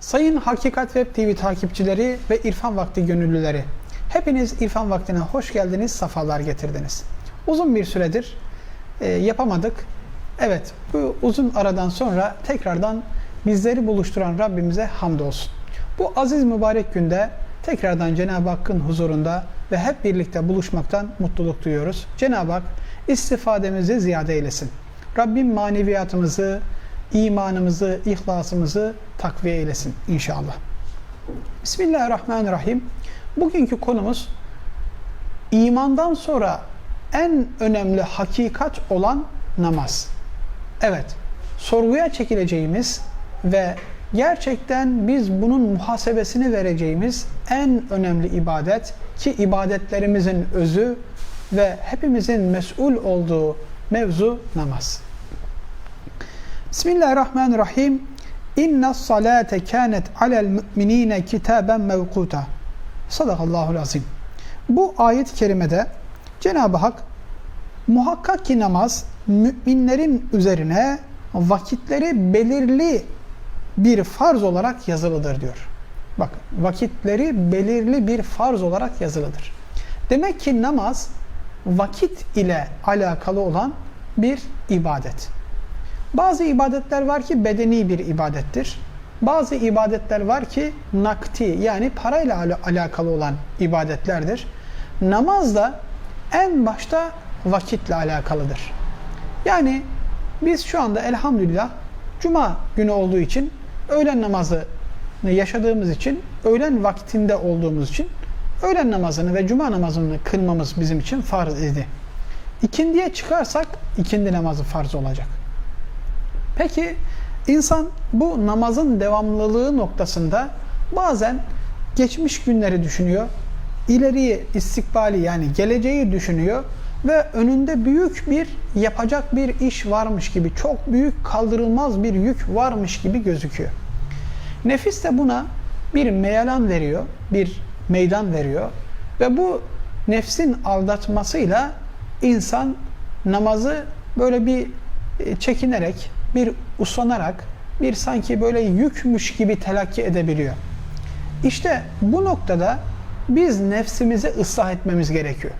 Sayın Hakikat Web TV takipçileri ve İrfan Vakti gönüllüleri, hepiniz İrfan Vakti'ne hoş geldiniz, safalar getirdiniz. Uzun bir süredir e, yapamadık. Evet, bu uzun aradan sonra tekrardan bizleri buluşturan Rabbimize hamdolsun. Bu aziz mübarek günde tekrardan Cenab-ı Hakk'ın huzurunda ve hep birlikte buluşmaktan mutluluk duyuyoruz. Cenab-ı Hak istifademizi ziyade eylesin. Rabbim maneviyatımızı, imanımızı, ihlasımızı takviye eylesin inşallah. Bismillahirrahmanirrahim. Bugünkü konumuz imandan sonra en önemli hakikat olan namaz. Evet, sorguya çekileceğimiz ve gerçekten biz bunun muhasebesini vereceğimiz en önemli ibadet ki ibadetlerimizin özü ve hepimizin mesul olduğu mevzu namaz. Bismillahirrahmanirrahim. İnne salate kânet alel müminine kitaben mevkuta. Sadakallahul azim. Bu ayet-i kerimede Cenab-ı Hak muhakkak ki namaz müminlerin üzerine vakitleri belirli bir farz olarak yazılıdır diyor. Bak vakitleri belirli bir farz olarak yazılıdır. Demek ki namaz vakit ile alakalı olan bir ibadet. Bazı ibadetler var ki bedeni bir ibadettir. Bazı ibadetler var ki nakti yani parayla al alakalı olan ibadetlerdir. Namaz da en başta vakitle alakalıdır. Yani biz şu anda elhamdülillah cuma günü olduğu için öğlen namazı yaşadığımız için, öğlen vaktinde olduğumuz için öğlen namazını ve cuma namazını kılmamız bizim için farz idi. İkindiye çıkarsak ikindi namazı farz olacak. Peki insan bu namazın devamlılığı noktasında bazen geçmiş günleri düşünüyor, ileriyi istikbali yani geleceği düşünüyor ve önünde büyük bir yapacak bir iş varmış gibi, çok büyük kaldırılmaz bir yük varmış gibi gözüküyor. Nefis de buna bir meyalan veriyor, bir meydan veriyor ve bu nefsin aldatmasıyla insan namazı böyle bir çekinerek, bir uslanarak, bir sanki böyle yükmüş gibi telakki edebiliyor. İşte bu noktada biz nefsimizi ıslah etmemiz gerekiyor.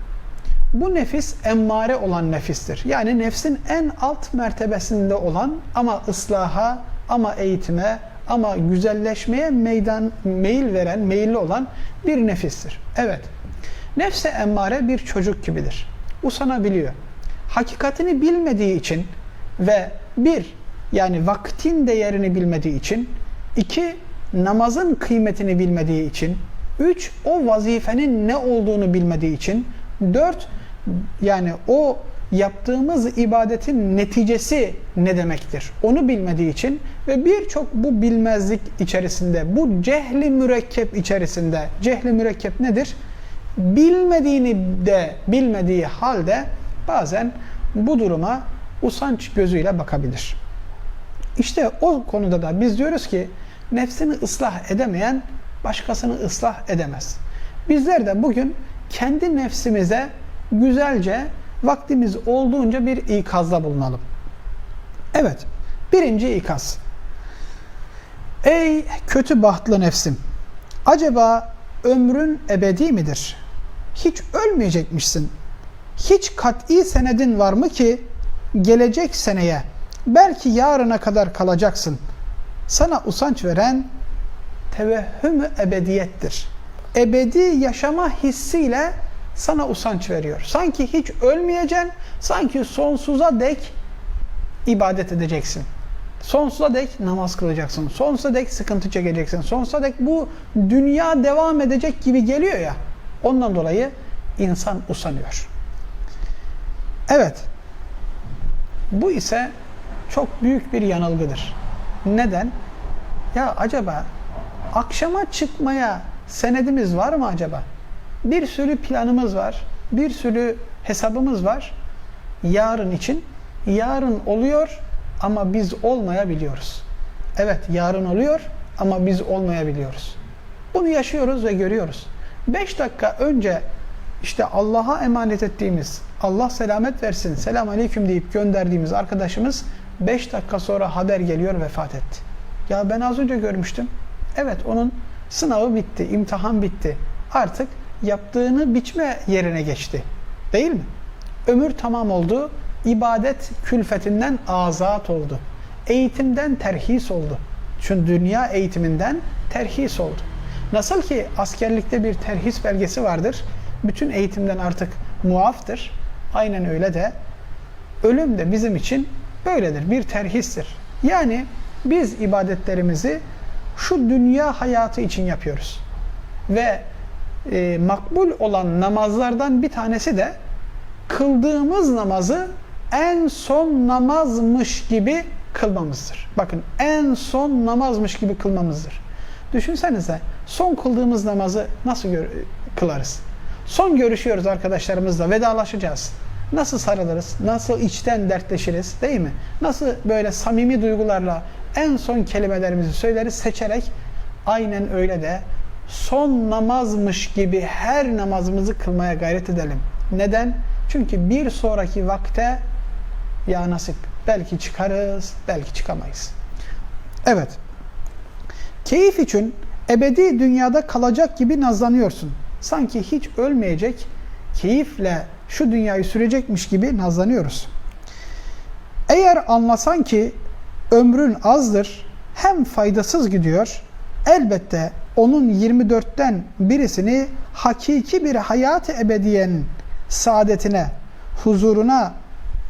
Bu nefis emmare olan nefistir. Yani nefsin en alt mertebesinde olan ama ıslaha, ama eğitime, ama güzelleşmeye meydan meyil veren, meyilli olan bir nefistir. Evet. Nefse emmare bir çocuk gibidir. Usanabiliyor. Hakikatini bilmediği için ve bir yani vaktin değerini bilmediği için iki namazın kıymetini bilmediği için üç o vazifenin ne olduğunu bilmediği için dört yani o yaptığımız ibadetin neticesi ne demektir? Onu bilmediği için ve birçok bu bilmezlik içerisinde, bu cehli mürekkep içerisinde, cehli mürekkep nedir? Bilmediğini de bilmediği halde bazen bu duruma usanç gözüyle bakabilir. İşte o konuda da biz diyoruz ki nefsini ıslah edemeyen başkasını ıslah edemez. Bizler de bugün kendi nefsimize güzelce vaktimiz olduğunca bir ikazda bulunalım. Evet, birinci ikaz. Ey kötü bahtlı nefsim! Acaba ömrün ebedi midir? Hiç ölmeyecekmişsin. Hiç kat'i senedin var mı ki gelecek seneye, belki yarına kadar kalacaksın. Sana usanç veren tevehhüm ebediyettir. Ebedi yaşama hissiyle sana usanç veriyor. Sanki hiç ölmeyeceksin, sanki sonsuza dek ibadet edeceksin. Sonsuza dek namaz kılacaksın. Sonsuza dek sıkıntı çekeceksin. Sonsuza dek bu dünya devam edecek gibi geliyor ya. Ondan dolayı insan usanıyor. Evet. Bu ise çok büyük bir yanılgıdır. Neden? Ya acaba akşama çıkmaya senedimiz var mı acaba? Bir sürü planımız var. Bir sürü hesabımız var. Yarın için. Yarın oluyor ama biz olmayabiliyoruz. Evet yarın oluyor ama biz olmayabiliyoruz. Bunu yaşıyoruz ve görüyoruz. 5 dakika önce işte Allah'a emanet ettiğimiz, Allah selamet versin, selam aleyküm deyip gönderdiğimiz arkadaşımız 5 dakika sonra haber geliyor vefat etti. Ya ben az önce görmüştüm. Evet onun sınavı bitti, imtihan bitti. Artık yaptığını biçme yerine geçti. Değil mi? Ömür tamam oldu, ibadet külfetinden azat oldu. Eğitimden terhis oldu. Çünkü dünya eğitiminden terhis oldu. Nasıl ki askerlikte bir terhis belgesi vardır, bütün eğitimden artık muaftır. Aynen öyle de ölüm de bizim için böyledir, bir terhistir. Yani biz ibadetlerimizi şu dünya hayatı için yapıyoruz. Ve e, makbul olan namazlardan bir tanesi de kıldığımız namazı en son namazmış gibi kılmamızdır. Bakın en son namazmış gibi kılmamızdır. Düşünsenize son kıldığımız namazı nasıl kılarız? Son görüşüyoruz arkadaşlarımızla vedalaşacağız. Nasıl sarılırız? Nasıl içten dertleşiriz? Değil mi? Nasıl böyle samimi duygularla en son kelimelerimizi söyleriz seçerek aynen öyle de son namazmış gibi her namazımızı kılmaya gayret edelim. Neden? Çünkü bir sonraki vakte ya nasip belki çıkarız, belki çıkamayız. Evet. Keyif için ebedi dünyada kalacak gibi nazlanıyorsun. Sanki hiç ölmeyecek, keyifle şu dünyayı sürecekmiş gibi nazlanıyoruz. Eğer anlasan ki ömrün azdır, hem faydasız gidiyor, elbette onun 24'ten birisini hakiki bir hayat ebediyenin saadetine, huzuruna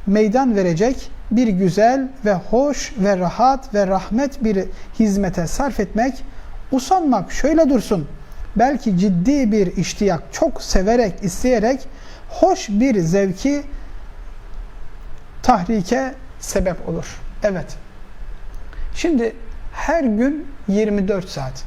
meydan verecek bir güzel ve hoş ve rahat ve rahmet bir hizmete sarf etmek, usanmak şöyle dursun. Belki ciddi bir iştiyak, çok severek, isteyerek hoş bir zevki tahrike sebep olur. Evet. Şimdi her gün 24 saat.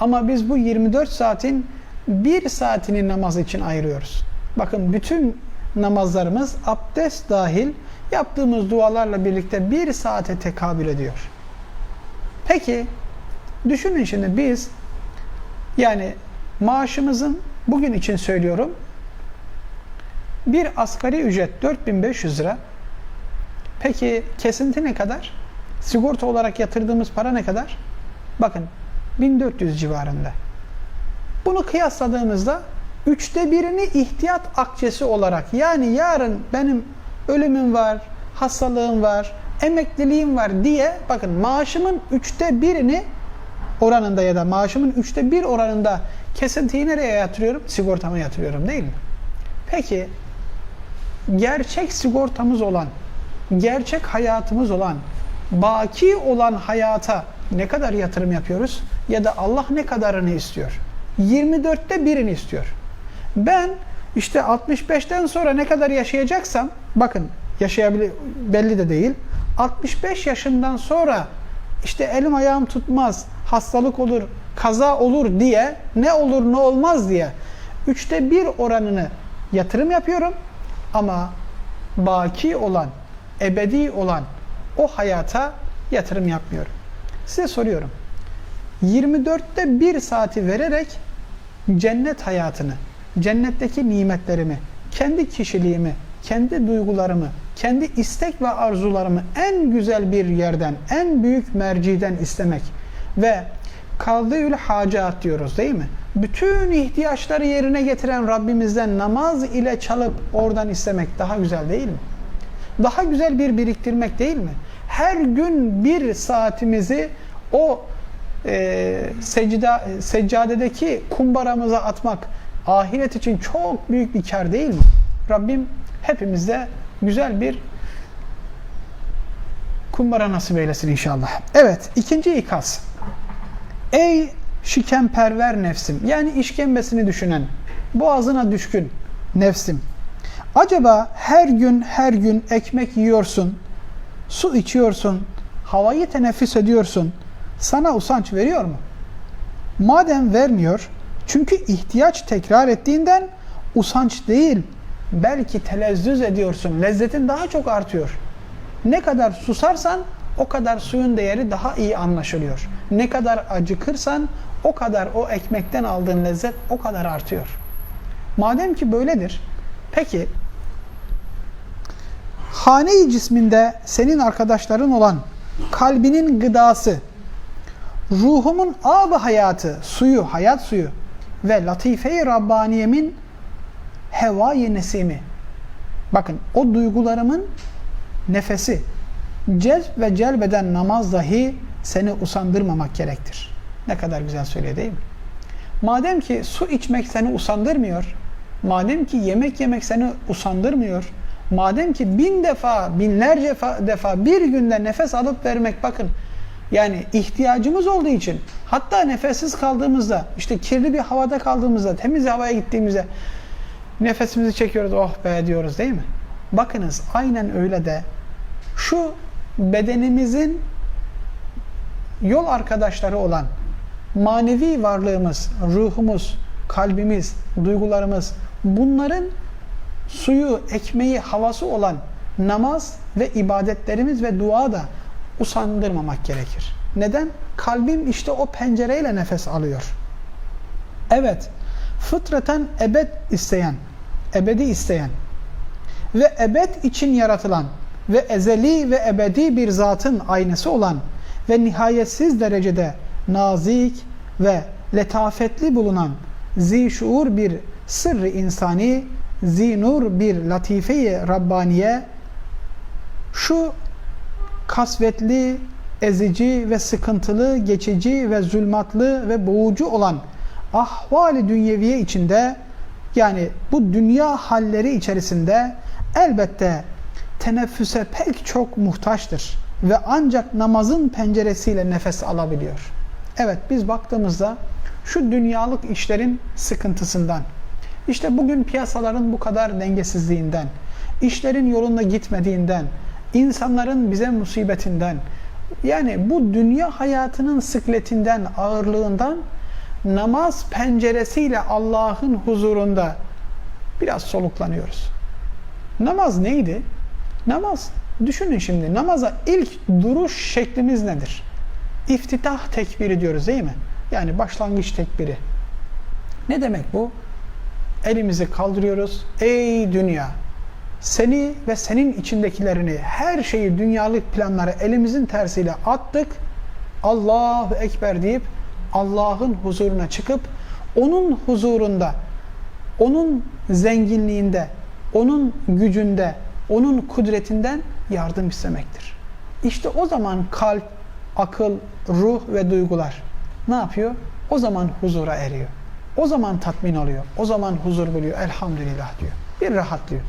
Ama biz bu 24 saatin bir saatini namaz için ayırıyoruz. Bakın bütün namazlarımız abdest dahil yaptığımız dualarla birlikte bir saate tekabül ediyor. Peki düşünün şimdi biz yani maaşımızın bugün için söylüyorum bir asgari ücret 4500 lira. Peki kesinti ne kadar? Sigorta olarak yatırdığımız para ne kadar? Bakın 1400 civarında. Bunu kıyasladığımızda üçte birini ihtiyat akçesi olarak yani yarın benim ölümüm var, hastalığım var, emekliliğim var diye bakın maaşımın üçte birini oranında ya da maaşımın üçte bir oranında kesintiyi nereye yatırıyorum? Sigortama yatırıyorum değil mi? Peki gerçek sigortamız olan, gerçek hayatımız olan, baki olan hayata ne kadar yatırım yapıyoruz? Ya da Allah ne kadarını istiyor? 24'te birini istiyor. Ben işte 65'ten sonra ne kadar yaşayacaksam, bakın yaşayabilir belli de değil. 65 yaşından sonra işte elim ayağım tutmaz, hastalık olur, kaza olur diye, ne olur ne olmaz diye üçte bir oranını yatırım yapıyorum. Ama baki olan, ebedi olan o hayata yatırım yapmıyorum. Size soruyorum. 24'te bir saati vererek cennet hayatını, cennetteki nimetlerimi, kendi kişiliğimi, kendi duygularımı, kendi istek ve arzularımı en güzel bir yerden, en büyük merciden istemek ve kaldıyül hacat diyoruz değil mi? Bütün ihtiyaçları yerine getiren Rabbimizden namaz ile çalıp oradan istemek daha güzel değil mi? Daha güzel bir biriktirmek değil mi? Her gün bir saatimizi o e, secda, seccadedeki kumbaramıza atmak ahiret için çok büyük bir kar değil mi? Rabbim hepimizde güzel bir kumbara nasip eylesin inşallah. Evet, ikinci ikaz. Ey şikemperver nefsim, yani işkembesini düşünen, boğazına düşkün nefsim. Acaba her gün her gün ekmek yiyorsun, su içiyorsun, havayı teneffüs ediyorsun, sana usanç veriyor mu? Madem vermiyor, çünkü ihtiyaç tekrar ettiğinden usanç değil, belki telezzüz ediyorsun, lezzetin daha çok artıyor. Ne kadar susarsan o kadar suyun değeri daha iyi anlaşılıyor. Ne kadar acıkırsan o kadar o ekmekten aldığın lezzet o kadar artıyor. Madem ki böyledir, peki hane-i cisminde senin arkadaşların olan kalbinin gıdası, ruhumun ab hayatı, suyu, hayat suyu ve latife-i Rabbaniyemin hevai nesimi. Bakın o duygularımın nefesi. Cezb ve celbeden namaz dahi seni usandırmamak gerektir. Ne kadar güzel söylüyor değil mi? Madem ki su içmek seni usandırmıyor, madem ki yemek yemek seni usandırmıyor, madem ki bin defa, binlerce defa bir günde nefes alıp vermek bakın, yani ihtiyacımız olduğu için hatta nefessiz kaldığımızda, işte kirli bir havada kaldığımızda, temiz havaya gittiğimizde nefesimizi çekiyoruz, oh be diyoruz değil mi? Bakınız aynen öyle de şu bedenimizin yol arkadaşları olan manevi varlığımız, ruhumuz, kalbimiz, duygularımız bunların suyu, ekmeği, havası olan namaz ve ibadetlerimiz ve dua da usandırmamak gerekir. Neden? Kalbim işte o pencereyle nefes alıyor. Evet, fıtraten ebed isteyen, ebedi isteyen ve ebed için yaratılan ve ezeli ve ebedi bir zatın aynası olan ve nihayetsiz derecede nazik ve letafetli bulunan zişuur bir sırrı insani, zinur bir latife-i Rabbaniye, şu kasvetli, ezici ve sıkıntılı, geçici ve zulmatlı ve boğucu olan ahvali dünyeviye içinde yani bu dünya halleri içerisinde elbette teneffüse pek çok muhtaçtır ve ancak namazın penceresiyle nefes alabiliyor. Evet biz baktığımızda şu dünyalık işlerin sıkıntısından, işte bugün piyasaların bu kadar dengesizliğinden, işlerin yolunda gitmediğinden, insanların bize musibetinden, yani bu dünya hayatının sıkletinden, ağırlığından namaz penceresiyle Allah'ın huzurunda biraz soluklanıyoruz. Namaz neydi? Namaz, düşünün şimdi namaza ilk duruş şeklimiz nedir? İftitah tekbiri diyoruz değil mi? Yani başlangıç tekbiri. Ne demek bu? Elimizi kaldırıyoruz. Ey dünya! Seni ve senin içindekilerini, her şeyi, dünyalık planları elimizin tersiyle attık. Allahu Ekber deyip Allah'ın huzuruna çıkıp onun huzurunda, onun zenginliğinde, onun gücünde, onun kudretinden yardım istemektir. İşte o zaman kalp, akıl, ruh ve duygular ne yapıyor? O zaman huzura eriyor. O zaman tatmin oluyor. O zaman huzur buluyor. Elhamdülillah diyor. Bir rahatlıyor.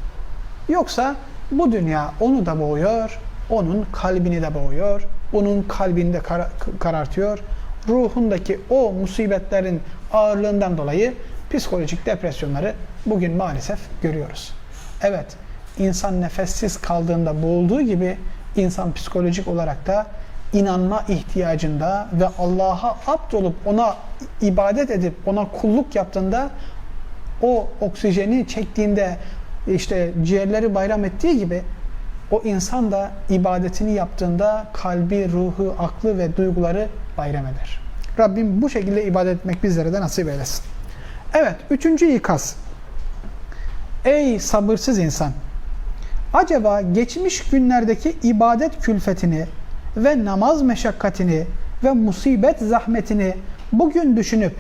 Yoksa bu dünya onu da boğuyor, onun kalbini de boğuyor, onun kalbini de kar karartıyor. Ruhundaki o musibetlerin ağırlığından dolayı psikolojik depresyonları bugün maalesef görüyoruz. Evet, insan nefessiz kaldığında boğulduğu gibi insan psikolojik olarak da inanma ihtiyacında ve Allah'a abd olup ona ibadet edip ona kulluk yaptığında o oksijeni çektiğinde işte ciğerleri bayram ettiği gibi o insan da ibadetini yaptığında kalbi, ruhu, aklı ve duyguları bayram eder. Rabbim bu şekilde ibadet etmek bizlere de nasip eylesin. Evet, üçüncü ikaz. Ey sabırsız insan! Acaba geçmiş günlerdeki ibadet külfetini ve namaz meşakkatini ve musibet zahmetini bugün düşünüp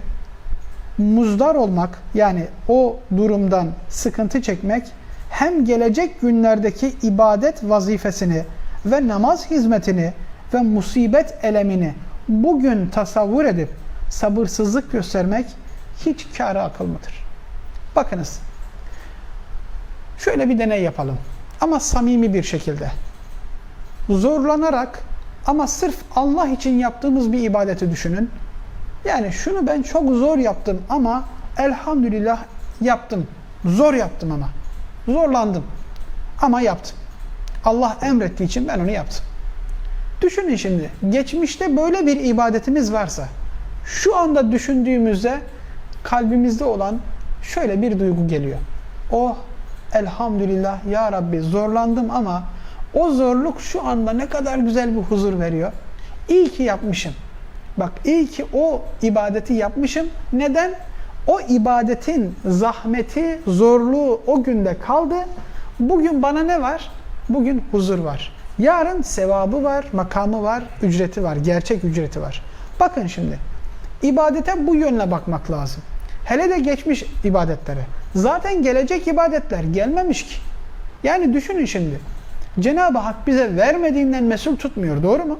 muzdar olmak yani o durumdan sıkıntı çekmek hem gelecek günlerdeki ibadet vazifesini ve namaz hizmetini ve musibet elemini bugün tasavvur edip sabırsızlık göstermek hiç kârı akıl mıdır? Bakınız, şöyle bir deney yapalım ama samimi bir şekilde. Zorlanarak ama sırf Allah için yaptığımız bir ibadeti düşünün. Yani şunu ben çok zor yaptım ama elhamdülillah yaptım. Zor yaptım ama. Zorlandım. Ama yaptım. Allah emrettiği için ben onu yaptım. Düşünün şimdi. Geçmişte böyle bir ibadetimiz varsa şu anda düşündüğümüzde kalbimizde olan şöyle bir duygu geliyor. Oh elhamdülillah ya Rabbi zorlandım ama o zorluk şu anda ne kadar güzel bir huzur veriyor. İyi ki yapmışım. Bak iyi ki o ibadeti yapmışım. Neden? O ibadetin zahmeti, zorluğu o günde kaldı. Bugün bana ne var? Bugün huzur var. Yarın sevabı var, makamı var, ücreti var, gerçek ücreti var. Bakın şimdi. ibadete bu yönle bakmak lazım. Hele de geçmiş ibadetlere. Zaten gelecek ibadetler gelmemiş ki. Yani düşünün şimdi. Cenab-ı Hak bize vermediğinden mesul tutmuyor. Doğru mu?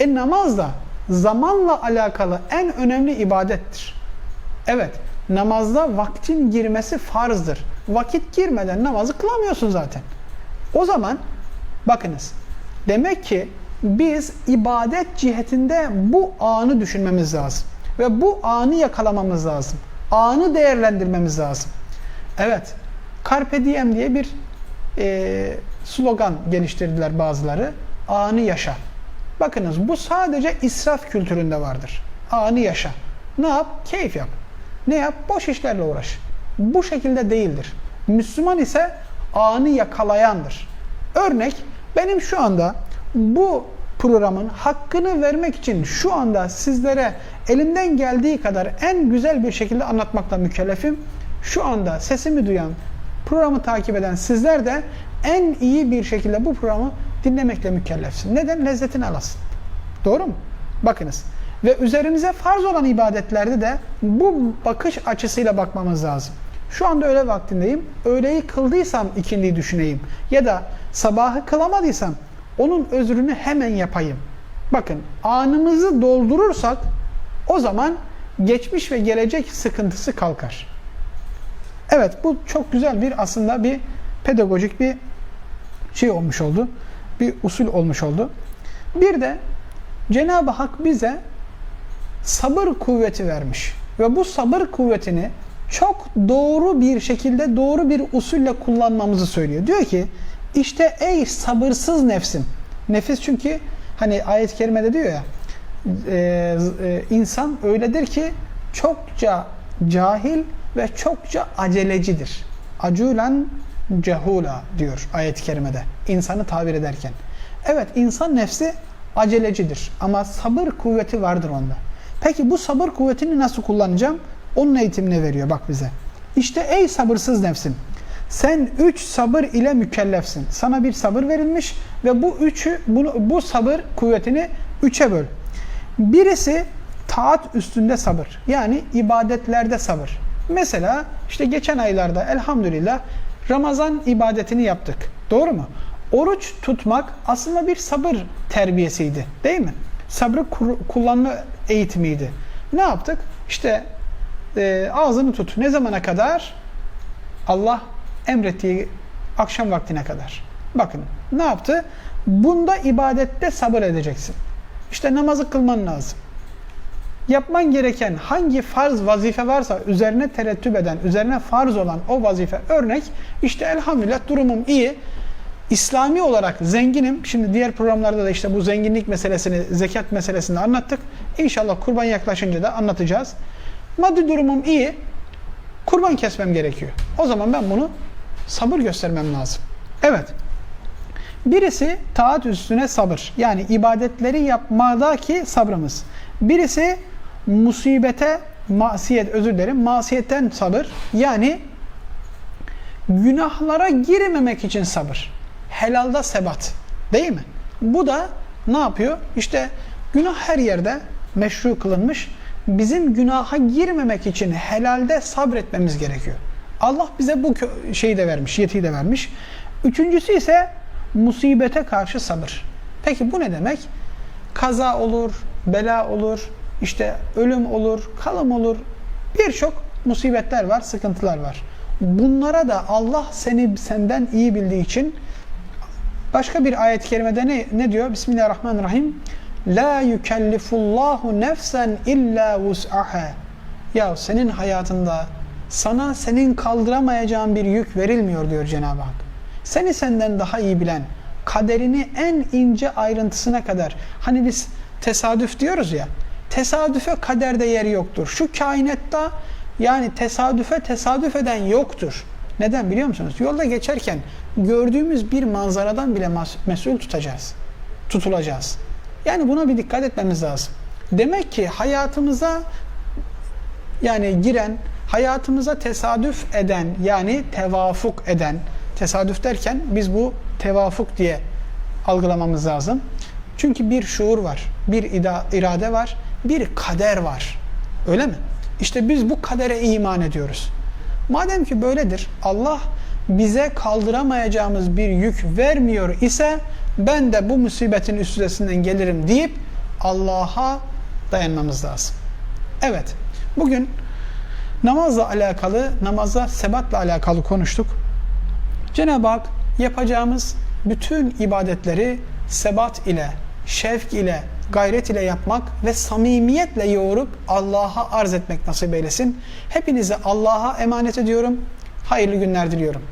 E namaz da zamanla alakalı en önemli ibadettir. Evet, namazda vaktin girmesi farzdır. Vakit girmeden namazı kılamıyorsun zaten. O zaman bakınız. Demek ki biz ibadet cihetinde bu anı düşünmemiz lazım. Ve bu anı yakalamamız lazım. Anı değerlendirmemiz lazım. Evet, Carpe Diem diye bir e, slogan geliştirdiler bazıları. Anı yaşa. Bakınız bu sadece israf kültüründe vardır. Anı yaşa. Ne yap? Keyif yap. Ne yap? Boş işlerle uğraş. Bu şekilde değildir. Müslüman ise anı yakalayandır. Örnek benim şu anda bu programın hakkını vermek için şu anda sizlere elimden geldiği kadar en güzel bir şekilde anlatmakla mükellefim. Şu anda sesimi duyan, programı takip eden sizler de en iyi bir şekilde bu programı dinlemekle mükellefsin. Neden? Lezzetini alasın. Doğru mu? Bakınız. Ve üzerimize farz olan ibadetlerde de bu bakış açısıyla bakmamız lazım. Şu anda öğle vaktindeyim. Öğleyi kıldıysam ikindiyi düşüneyim. Ya da sabahı kılamadıysam onun özrünü hemen yapayım. Bakın anımızı doldurursak o zaman geçmiş ve gelecek sıkıntısı kalkar. Evet bu çok güzel bir aslında bir pedagojik bir şey olmuş oldu. Bir usul olmuş oldu. Bir de Cenab-ı Hak bize sabır kuvveti vermiş. Ve bu sabır kuvvetini çok doğru bir şekilde doğru bir usulle kullanmamızı söylüyor. Diyor ki işte ey sabırsız nefsim. Nefis çünkü hani ayet-i kerimede diyor ya e, e, insan öyledir ki çokça cahil ve çokça acelecidir. Aculen cehula diyor ayet-i kerimede insanı tabir ederken. Evet insan nefsi acelecidir ama sabır kuvveti vardır onda. Peki bu sabır kuvvetini nasıl kullanacağım? Onun eğitimini veriyor bak bize. İşte ey sabırsız nefsim. Sen üç sabır ile mükellefsin. Sana bir sabır verilmiş ve bu üçü bunu, bu sabır kuvvetini üçe böl. Birisi taat üstünde sabır. Yani ibadetlerde sabır. Mesela işte geçen aylarda elhamdülillah Ramazan ibadetini yaptık. Doğru mu? Oruç tutmak aslında bir sabır terbiyesiydi. Değil mi? Sabrı kullanma eğitimiydi. Ne yaptık? İşte e, ağzını tut. Ne zamana kadar? Allah emrettiği akşam vaktine kadar. Bakın ne yaptı? Bunda ibadette sabır edeceksin. İşte namazı kılman lazım. Yapman gereken hangi farz vazife varsa üzerine terettüp eden, üzerine farz olan o vazife örnek işte elhamdülillah durumum iyi. İslami olarak zenginim. Şimdi diğer programlarda da işte bu zenginlik meselesini, zekat meselesini anlattık. İnşallah kurban yaklaşınca da anlatacağız. Maddi durumum iyi. Kurban kesmem gerekiyor. O zaman ben bunu sabır göstermem lazım. Evet. Birisi taat üstüne sabır. Yani ibadetleri yapmadaki sabrımız. Birisi musibete, masiyet özür dilerim, masiyetten sabır. Yani günahlara girmemek için sabır. Helalda sebat. Değil mi? Bu da ne yapıyor? İşte günah her yerde meşru kılınmış. Bizim günaha girmemek için helalde sabretmemiz gerekiyor. Allah bize bu şeyi de vermiş, yetiyi de vermiş. Üçüncüsü ise musibete karşı sabır. Peki bu ne demek? Kaza olur, bela olur, işte ölüm olur, kalım olur. Birçok musibetler var, sıkıntılar var. Bunlara da Allah seni senden iyi bildiği için başka bir ayet-i kerimede ne, ne diyor? Bismillahirrahmanirrahim. La yukellifullahu nefsen illa vus'aha. Ya senin hayatında sana senin kaldıramayacağın bir yük verilmiyor diyor Cenab-ı Hak. Seni senden daha iyi bilen, kaderini en ince ayrıntısına kadar. Hani biz tesadüf diyoruz ya. Tesadüfe kaderde yeri yoktur. Şu kainatta yani tesadüfe tesadüf eden yoktur. Neden biliyor musunuz? Yolda geçerken gördüğümüz bir manzaradan bile mesul tutacağız. Tutulacağız. Yani buna bir dikkat etmemiz lazım. Demek ki hayatımıza yani giren, hayatımıza tesadüf eden yani tevafuk eden, tesadüf derken biz bu tevafuk diye algılamamız lazım. Çünkü bir şuur var, bir irade var bir kader var. Öyle mi? İşte biz bu kadere iman ediyoruz. Madem ki böyledir, Allah bize kaldıramayacağımız bir yük vermiyor ise ben de bu musibetin üstesinden gelirim deyip Allah'a dayanmamız lazım. Evet, bugün namazla alakalı, namaza sebatla alakalı konuştuk. Cenab-ı Hak yapacağımız bütün ibadetleri sebat ile, şevk ile, gayret ile yapmak ve samimiyetle yoğurup Allah'a arz etmek nasip eylesin. Hepinize Allah'a emanet ediyorum. Hayırlı günler diliyorum.